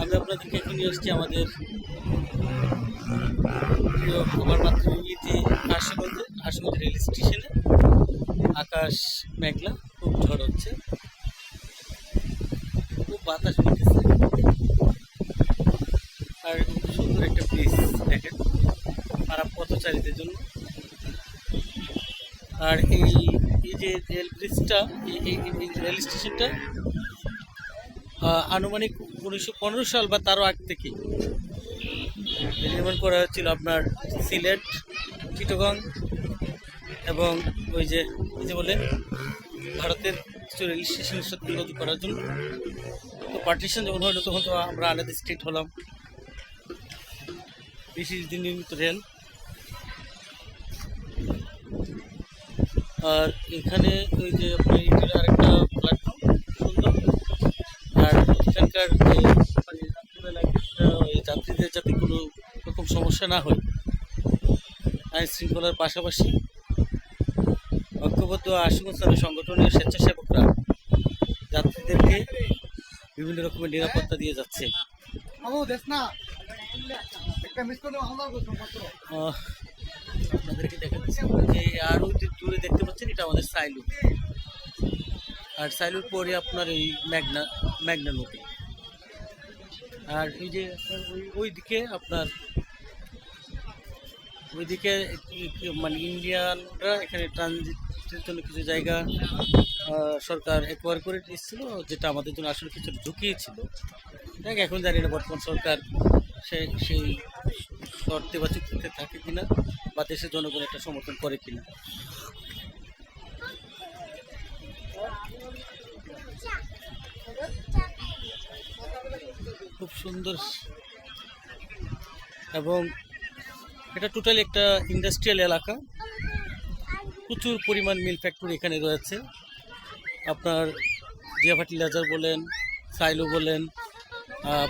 আমি আপনাদেরকে এখন নিয়ে এসেছি? আমাদের খবর মাত্র ইতি আশুগঞ্জে আশুগঞ্জ রেল স্টেশনে। আকাশ মেঘলা, খুব ঝড় হচ্ছে। খুব বাতাস বইতেছে আর সুন্দর একটা ব্রিজ দেখেন খারাপ পথচারীদের জন্য। আর এই এই যে রেল ব্রিজটা এই- রেল স্টেশনটা আনুমানিক উনিশশো পনেরো সাল বা তারও আগ থেকে নির্মাণ করা হচ্ছিল আপনার সিলেট, চিটগং এবং ওই যে ওই যে বলে ভারতের কিছু রেল স্টেশনের সাথে যোগাযোগ করার জন্য। তো পার্টিশন যখন হলো, তখন তো আমরা আলাদা স্টেট হলাম। ব্রিটিশ দিন নির্মিত রেল আর এখানে ওই যে আপনার এটার আরেকটা প্ল্যাটফর্ম সুন্দর। আর এখানকার এই মানে রাত্রিবেলা ওই যাত্রীদের যাতে কোনো রকম সমস্যা না হয় আইন শৃঙ্খলার পাশাপাশি ঐক্যবদ্ধ আশুগঞ্জ সংগঠনের স্বেচ্ছাসেবকরা যাত্রীদেরকে বিভিন্ন রকমের নিরাপত্তা দিয়ে যাচ্ছে। আপনাদেরকে দেখাচ্ছি। যে আর ওই দূরে দেখতে পাচ্ছেন, এটা আমাদের সাইলু আর সাইলুর পরে আপনার এই ম্যাগনা ম্যাগনা নদী। আর এই যে ওই ওই দিকে আপনার, ওইদিকে মানে ইন্ডিয়ানরা এখানে ট্রানজিটের জন্য কিছু জায়গা সরকার একবার করে দিচ্ছিল যেটা আমাদের জন্য আসলে কিছু ঝুঁকি ছিল। দেখ এখন জানি না, বর্তমান সরকার সে, সেই চুক্তিতে থাকে কিনা বা দেশের জনগণ একটা সমর্থন করে কিনা? খুব সুন্দর। এবং এটা টোটালি একটা ইন্ডাস্ট্রিয়াল এলাকা। প্রচুর পরিমাণ মিল ফ্যাক্টরি এখানে রয়েছে। আপনার জিয়া ফার্টিলাইজার বলেন, সাইলো বলেন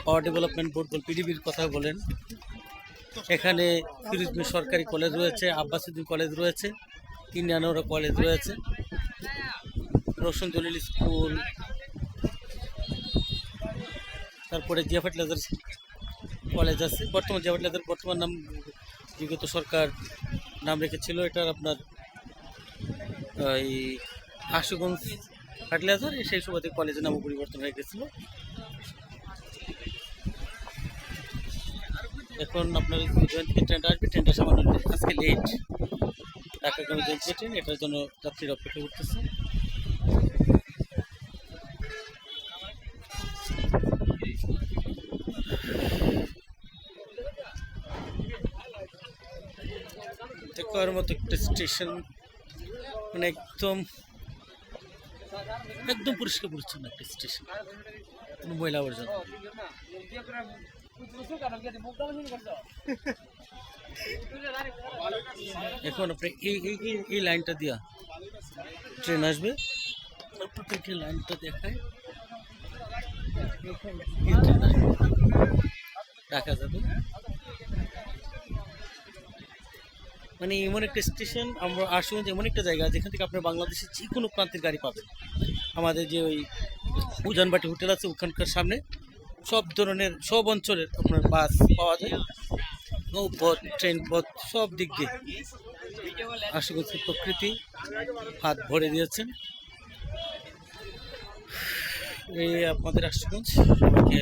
পাওয়ার ডেভেলপমেন্ট বোর্ড বল পিডিবির কথা বলেন। এখানে ফিরোজপুর সরকারি কলেজ রয়েছে আব্বাসুদ্দিন কলেজ রয়েছে তিন ইন্ডিয়ানোরা কলেজ রয়েছে রোশন জলিল স্কুল, তারপরে জিয়া ফার্টিলাইজার কলেজ আছে। বর্তমান জিয়া ফার্টিলাইজার বর্তমান নাম বিগত সরকার নাম রেখেছিল এটার আপনার এই আশুগঞ্জ ফার্টিলাইজার সেই সুবাদে কলেজের নাম পরিবর্তন হয়ে গেছিল। এখন আপনার জয়ন্তী ট্রেনটা আসবে ট্রেনটা সামান্য আজকে লেট ঢাকাগামী জয়ন্তী ট্রেন এটার জন্য যাত্রীরা অপেক্ষা করতেছে। দেখার মতো একটা স্টেশন মানে একদম একদম পরিষ্কার পরিচ্ছন্ন একটা স্টেশন কোনো ময়লা আবর্জনা। এখন আপনি এই এই এই- লাইনটা দিয়া? ট্রেন আসবে? লাইনটা দেখায়। দেখা যাবে। মানে এমন একটা স্টেশন, আমরা আশুগঞ্জ এমন একটা জায়গা, যেখান থেকে আপনার বাংলাদেশের যে কোনো প্রান্তের গাড়ি পাবেন। আমাদের যে ওই উজানবাটি হোটেল আছে, ওখানকার সামনে। সব ধরনের সব অঞ্চলের আপনার বাস পাওয়া যায়। নৌপথ ট্রেন পথ সব দিক দিয়ে। আশুগঞ্জের প্রকৃতি হাত ভরে দিয়েছেন। এই আপনাদের আশুগঞ্জ সবাইকে